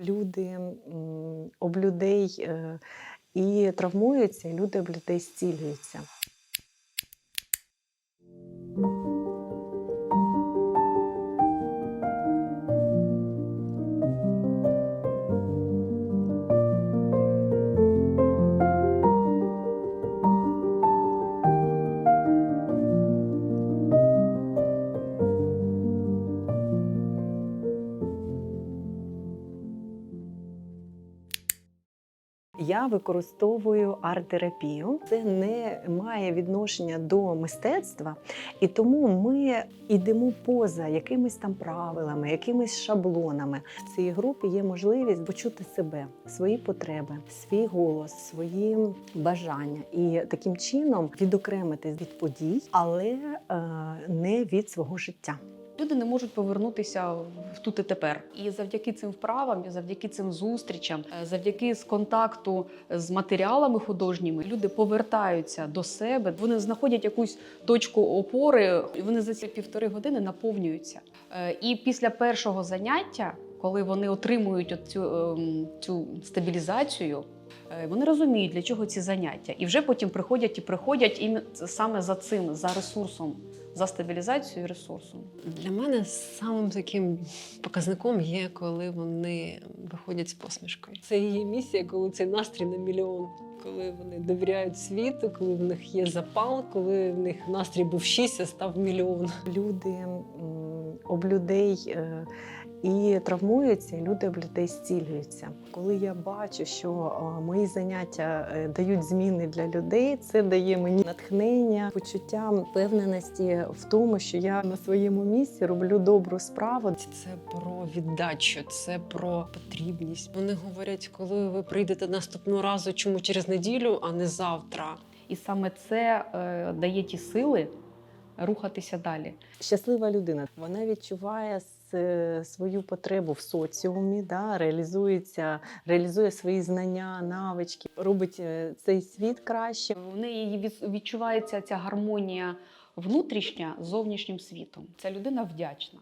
Люди об людей е, і травмуються, і люди об людей зцілюються. Я використовую арт-терапію. Це не має відношення до мистецтва, і тому ми йдемо поза якимись там правилами, якимись шаблонами. В цій групі є можливість почути себе, свої потреби, свій голос, свої бажання і таким чином відокремитись від подій, але е, не від свого життя. Люди не можуть повернутися в тут і тепер. І завдяки цим вправам, і завдяки цим зустрічам, е, завдяки з контакту з матеріалами художніми, люди повертаються до себе. Вони знаходять якусь точку опори. і Вони за ці півтори години наповнюються. Е, І після першого заняття, коли вони отримують цю, цю стабілізацію. е, Вони розуміють, для чого ці заняття, і вже потім приходять і приходять ім- саме за цим, за ресурсом, за стабілізацію ресурсу. ресурсом. Для мене самим таким показником є, коли вони виходять з посмішкою. Це її місія, коли цей настрій на мільйон. Коли вони довіряють світу, коли в них є запал, коли в них настрій був шість, а став мільйон. люди об людей е, і травмуються, і люди об людей зцілюються. Коли я бачу, що мої заняття е, дають зміни для людей, це дає мені натхнення, почуття впевненості в тому, що я на своєму місці роблю добру справу. Це про віддачу, це про потрібність. Вони говорять, коли ви прийдете наступного разу, чому через неділю, а не завтра. І саме це е, дає ті сили рухатися далі. Щаслива людина вона відчуває свою потребу в соціумі, да, реалізується, реалізує свої знання, навички, робить е, цей світ краще. В неї від- відчувається ця гармонія внутрішня з зовнішнім світом. Ця людина вдячна.